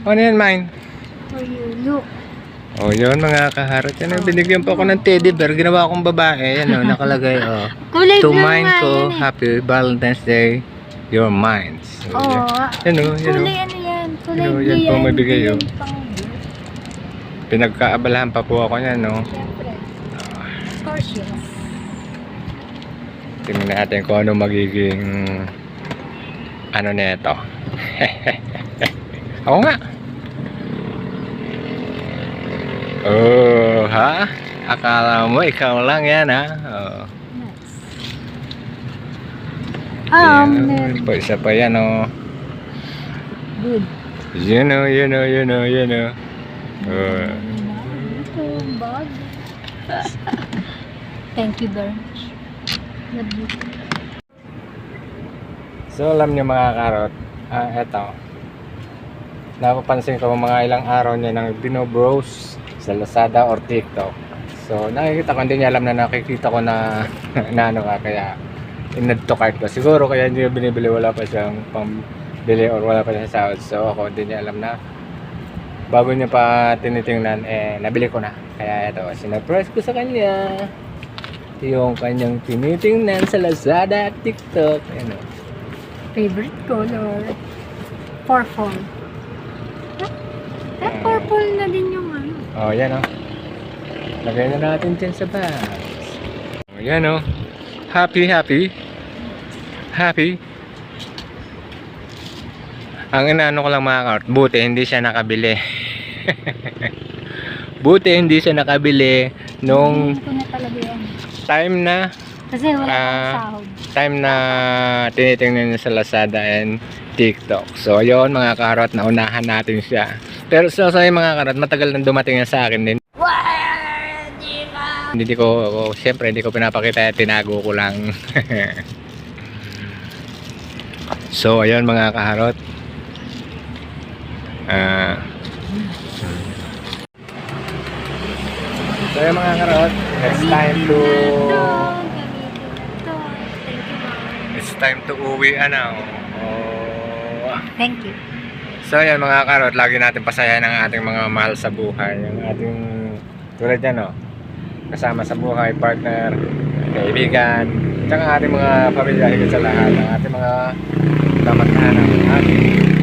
Ano yan, mine? Look. Oh, yun mga kaharot. Yan, oh, binigyan pa ako ng teddy bear. Ginawa akong babae. Yan, oh, nakalagay, oh. Kulay To mine ko, yan eh. happy Valentine's Day. You're mine. So, Oo. yan, oh, yan, Kulay oh. ano yan? Kulay Yan, oh, yan yan. po mabigay, Yan oh. pang. Pinagkaabalahan pa po ako niyan, no? Siyempre. Of course, yes. Tingnan natin kung ano magiging ano nito. Ako nga. Oh, ha? Akala mo ikaw lang yan, ha? Oh. Yes. Um, Ayan. Pa, isa pa yan, oh. good. Yun, oh, yun, oh, yun, oh, yun, oh. Oh. Thank you very much. Love you. So, alam niyo mga karot, ah, eto. Napapansin ko mga ilang araw niya nang binobrowse sa Lazada or TikTok. So, nakikita ko, hindi niya alam na nakikita ko na, na ano ka, kaya in-add to cart ko. Siguro kaya hindi niya binibili, wala pa siyang pambili or wala pa siyang sahod. So, ako, hindi niya alam na bago niya pa tinitingnan, eh, nabili ko na. Kaya ito, sinurprise ko sa kanya yung kanyang tinitingnan sa Lazada at TikTok. Ano, Favorite color. Purple. Purple na din yung ano. Oh, yan oh. Lagay na natin dyan sa box. Oh, yan oh. Happy, happy. Happy. Ang inaano ko lang mga kart, buti hindi siya nakabili. buti hindi siya nakabili nung time na Kasi wala sahod. time na tinitingnan niya sa Lazada and TikTok. So, ayun mga karot, naunahan natin siya. Pero sa so, mga karot, matagal nang dumating yan sa akin din. Hindi ko, ko siyempre hindi ko pinapakita, tinago ko lang. so, ayun mga karot. Ah. so, ayun mga karot, it's time to time to uwi ano. Oh. Thank you. So yan mga karot, lagi natin pasayahin ang ating mga mahal sa buhay. Ang ating tulad yan oh. Kasama sa buhay, partner, kaibigan, tsaka ating mga pamilya higit sa lahat. Ang ating mga kamag-anak, ating.